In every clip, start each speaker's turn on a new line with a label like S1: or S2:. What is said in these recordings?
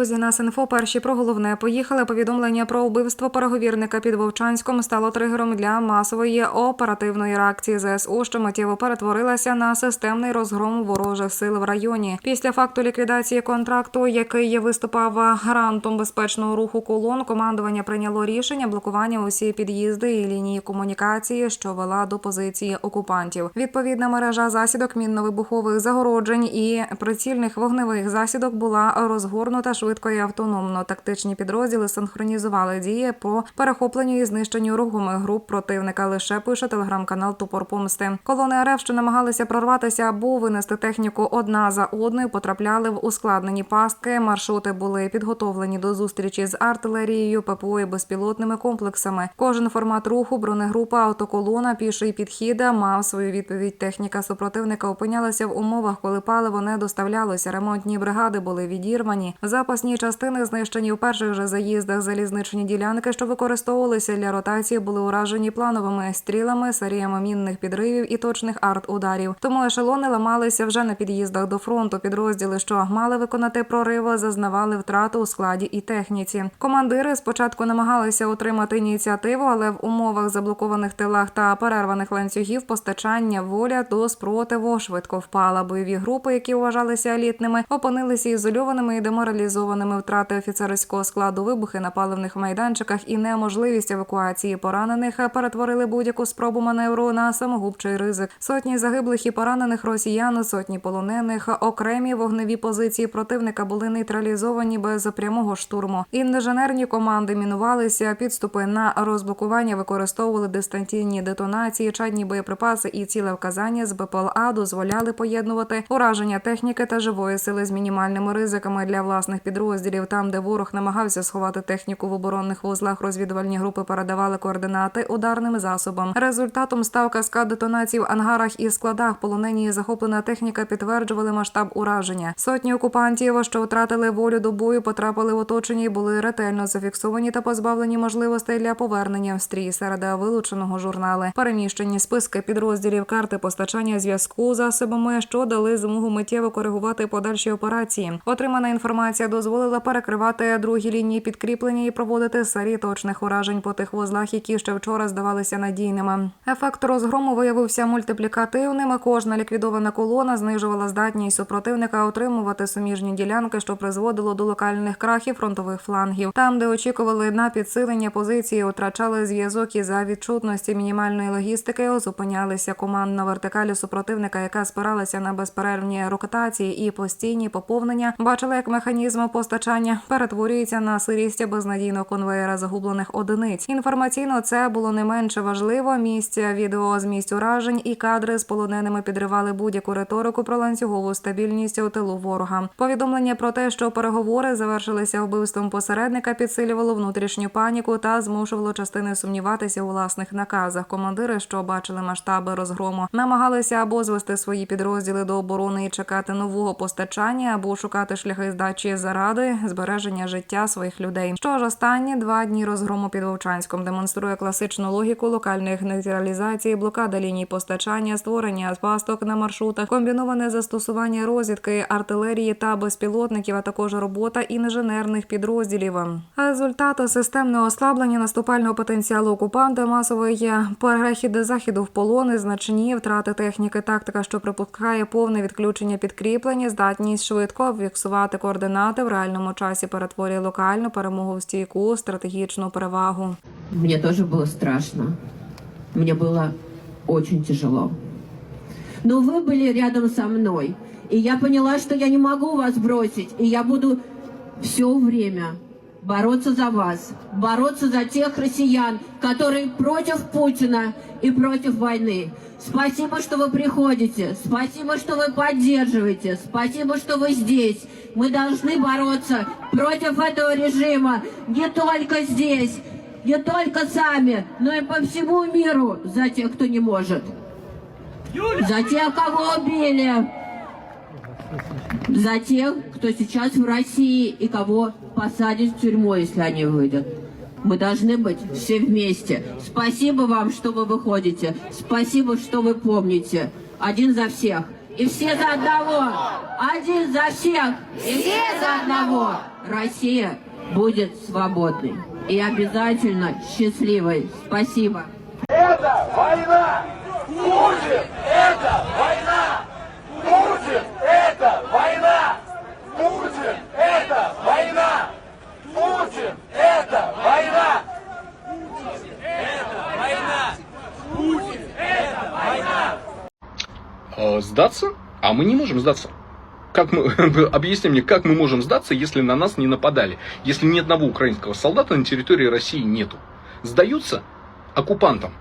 S1: Друзі, нас інфо перші про головне поїхали. Повідомлення про вбивство переговірника під Вовчанськом стало тригером для масової оперативної реакції ЗСУ, що миттєво перетворилася на системний розгром ворожих сил в районі. Після факту ліквідації контракту, який виступав гарантом безпечного руху колон, командування прийняло рішення блокування усі під'їзди і лінії комунікації, що вела до позиції окупантів. Відповідна мережа засідок мінно-вибухових загороджень і прицільних вогневих засідок була розгорнута швидко і автономно. Тактичні підрозділи синхронізували дії по перехопленню і знищенню рухомих груп противника. Лише пише телеграм-канал Тупор Помсти. Колони РФ, що намагалися прорватися або винести техніку одна за одною, потрапляли в ускладнені пастки. Маршрути були підготовлені до зустрічі з артилерією, ППО і безпілотними комплексами. Кожен формат руху, бронегрупа, автоколона, піший підхід мав свою відповідь. Техніка супротивника опинялася в умовах, коли паливо не доставлялося. Ремонтні бригади були відірвані. Запасні частини знищені в перших же заїздах. Залізничні ділянки, що використовувалися для ротації, були уражені плановими стрілами, серіями мінних підривів і точних арт-ударів. Тому ешелони ламалися вже на під'їздах до фронту. Підрозділи, що мали виконати прорив, зазнавали втрати у складі і техніці. Командири спочатку намагалися отримати ініціативу, але в умовах заблокованих тилах та перерваних ланцюгів постачання воля до спротиву швидко впала. Бойові групи, які вважалися елітними, опинилися ізольованими і деморалізованими. Втрати офіцерського складу, вибухи на паливних майданчиках і неможливість евакуації поранених перетворили будь-яку спробу маневру на самогубчий ризик. Сотні загиблих і поранених росіян, сотні полонених, окремі вогневі позиції противника були нейтралізовані без прямого штурму. Інженерні команди мінувалися, підступи на розблокування використовували дистанційні детонації, чадні боєприпаси і ціле вказання з БПЛА дозволяли поєднувати ураження техніки та живої сили з мінімальними ризиками для власних підрозділів. Там, де ворог намагався сховати техніку в оборонних вузлах, розвідувальні групи передавали координати ударним засобам. Результатом став каскад детонацій в ангарах і складах. Полонені і захоплена техніка підтверджували масштаб ураження. Сотні окупантів, що втратили волю до бою, потрапили в оточення і були ретельно зафіксовані та позбавлені можливостей для повернення в стрій серед вилученого журнали. Переміщені списки підрозділів карти постачання зв'язку засобами, що дали змогу миттєво коригувати подальші операції. Отримана інформація дозволила перекривати другі лінії підкріплення і проводити серії точних уражень по тих вузлах, які ще вчора здавалися надійними. Ефект розгрому виявився мультиплікативним. Кожна ліквідована колона знижувала здатність супротивника отримувати суміжні ділянки, що призводило до локальних крахів фронтових флангів. Там, де очікували на підсилення позиції, втрачали зв'язок і за відчутності мінімальної логістики, зупинялися командна вертикалі супротивника, яка спиралася на безперервні рокотації і постійні поповнення. Бачили, як механізм постачання перетворюється на сирість безнадійного конвеєра загублених одиниць. Інформаційно це було не менше важливо. Місця відео з місць уражень і кадри з полоненими підривали будь-яку риторику про ланцюгову стабільність у тилу ворога. Повідомлення про те, що переговори завершилися вбивством посередника, підсилювало внутрішню паніку та змушувало частини сумніватися у власних наказах. Командири, що бачили масштаби розгрому, намагалися або звести свої підрозділи до оборони і чекати нового постачання, або шукати шляхи здачі заради збереження життя своїх людей. Що ж, останні два дні розгрому під Вовчанськом демонструє класичну логіку локальних нейтралізацій, блокада ліній постачання, створення пасток на маршрутах, комбіноване застосування розвідки, артилерії та безпілотників, а також робота інженерних підрозділів. Результати системне ослаблення наступального потенціалу окупанта, масовий перехід заходу в полони, значні втрати техніки, тактика, що припускає повне відключення підкріплення, здатність швидко фіксувати координати реальному часі перетворює локальну перемогу в стійку стратегічну перевагу.
S2: Мне тоже было страшно. Мне было очень тяжело. Но вы были рядом со мной. И я поняла, что я не могу вас бросить. И я буду все время бороться за вас. Бороться за тех россиян, которые против Путина и против войны. Спасибо, что вы приходите. Спасибо, что вы поддерживаете. Спасибо, что вы здесь. Мы должны бороться против этого режима не только здесь, не только сами, но и по всему миру за тех, кто не может. За тех, кого убили. За тех, кто сейчас в России и кого посадят в тюрьму, если они выйдут. Мы должны быть все вместе. Спасибо вам, что вы выходите. Спасибо, что вы помните. Один за всех и все за одного. Один за всех и все за одного. Россия будет свободной и обязательно счастливой. Спасибо.
S3: Это война! Путин! Это война! Путин! Это война! Путин! Это война! Путин! Это война!
S4: Э, сдаться? А мы не можем сдаться. Как мы, объясни мне, как мы можем сдаться, если на нас не нападали? Если ни одного украинского солдата на территории России нету. Сдаются оккупантам.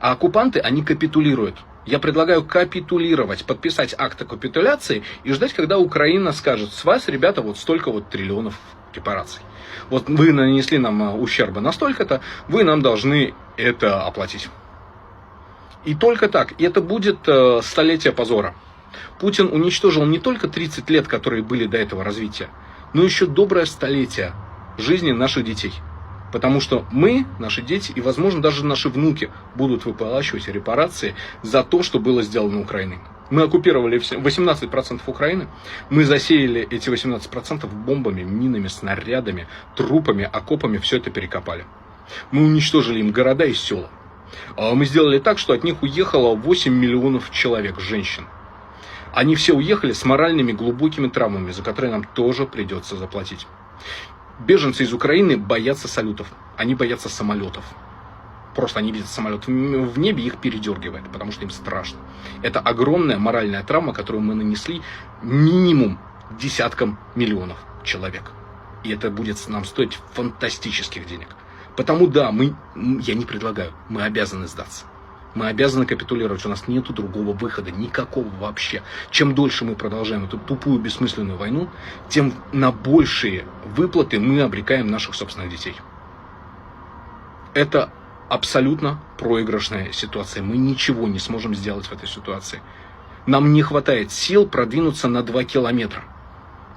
S4: А оккупанты, они капитулируют. Я предлагаю капитулировать, подписать акт о капитуляции и ждать, когда Украина скажет, с вас, ребята, вот столько вот триллионов репараций. Вот вы нанесли нам э, ущерба настолько-то, вы нам должны это оплатить. И только так. И это будет э, столетие позора. Путин уничтожил не только 30 лет, которые были до этого развития, но еще доброе столетие жизни наших детей. Потому что мы, наши дети и, возможно, даже наши внуки будут выплачивать репарации за то, что было сделано Украиной. Мы оккупировали все- 18% Украины, мы засеяли эти 18% бомбами, минами, снарядами, трупами, окопами, все это перекопали. Мы уничтожили им города и села. А Мы сделали так, что от них уехало 8 миллионов человек, женщин. Они все уехали с моральными глубокими травмами, за которые нам тоже придется заплатить. Беженцы из Украины боятся салютов, они боятся самолетов. Просто они видят самолет в небе, их передергивает, потому что им страшно. Это огромная моральная травма, которую мы нанесли минимум десяткам миллионов человек. И это будет нам стоить фантастических денег. Потому да, мы, я не предлагаю, мы обязаны сдаться. Мы обязаны капитулировать, у нас нет другого выхода, никакого вообще. Чем дольше мы продолжаем эту тупую, бессмысленную войну, тем на большие выплаты мы обрекаем наших собственных детей. Это абсолютно проигрышная ситуация. Мы ничего не сможем сделать в этой ситуации. Нам не хватает сил продвинуться на 2 километра.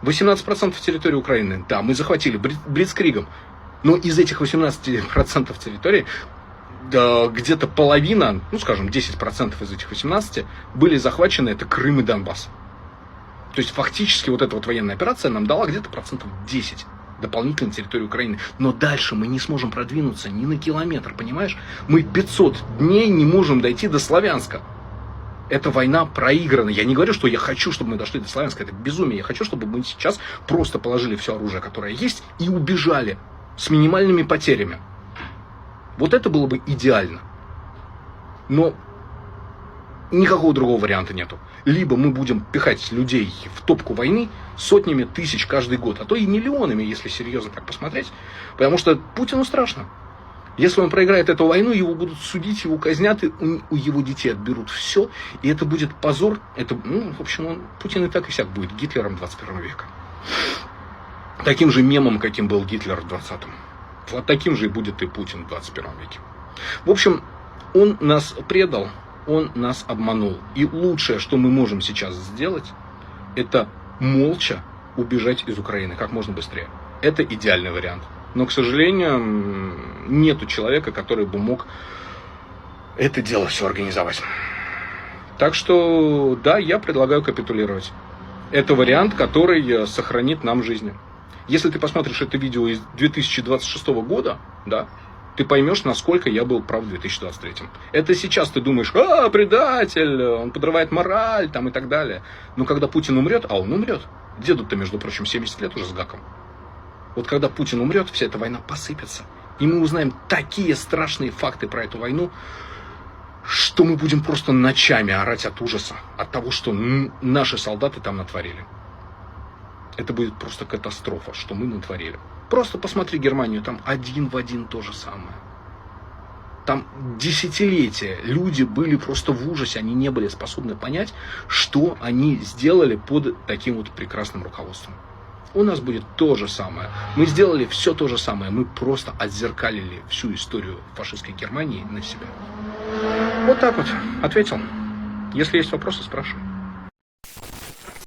S4: 18% территории Украины, да, мы захватили Бри- Блицкригом. Но из этих 18% территории да, где-то половина, ну скажем, 10% из этих 18 были захвачены, это Крым и Донбасс. То есть фактически вот эта вот военная операция нам дала где-то процентов 10 дополнительной территории Украины. Но дальше мы не сможем продвинуться ни на километр, понимаешь? Мы 500 дней не можем дойти до Славянска. Эта война проиграна. Я не говорю, что я хочу, чтобы мы дошли до Славянска. Это безумие. Я хочу, чтобы мы сейчас просто положили все оружие, которое есть, и убежали с минимальными потерями. Вот это было бы идеально. Но никакого другого варианта нету. Либо мы будем пихать людей в топку войны сотнями тысяч каждый год, а то и миллионами, если серьезно так посмотреть. Потому что Путину страшно. Если он проиграет эту войну, его будут судить, его казнят, и у, его детей отберут все. И это будет позор. Это, ну, в общем, он, Путин и так и сяк будет Гитлером 21 века. Таким же мемом, каким был Гитлер в 20-м. Вот таким же и будет и Путин в 21 веке. В общем, он нас предал, он нас обманул. И лучшее, что мы можем сейчас сделать, это молча убежать из Украины как можно быстрее. Это идеальный вариант. Но, к сожалению, нету человека, который бы мог это дело все организовать. Так что, да, я предлагаю капитулировать. Это вариант, который э, сохранит нам жизни. Если ты посмотришь это видео из 2026 года, да, ты поймешь, насколько я был прав в 2023. Это сейчас ты думаешь, а, предатель, он подрывает мораль, там и так далее. Но когда Путин умрет, а он умрет, деду-то, между прочим, 70 лет уже с гаком. Вот когда Путин умрет, вся эта война посыпется. И мы узнаем такие страшные факты про эту войну, что мы будем просто ночами орать от ужаса, от того, что наши солдаты там натворили. Это будет просто катастрофа, что мы натворили. Просто посмотри Германию, там один в один то же самое. Там десятилетия люди были просто в ужасе, они не были способны понять, что они сделали под таким вот прекрасным руководством. У нас будет то же самое. Мы сделали все то же самое. Мы просто отзеркалили всю историю фашистской Германии на себя. Вот так вот. Ответил. Если есть вопросы, спрашивай.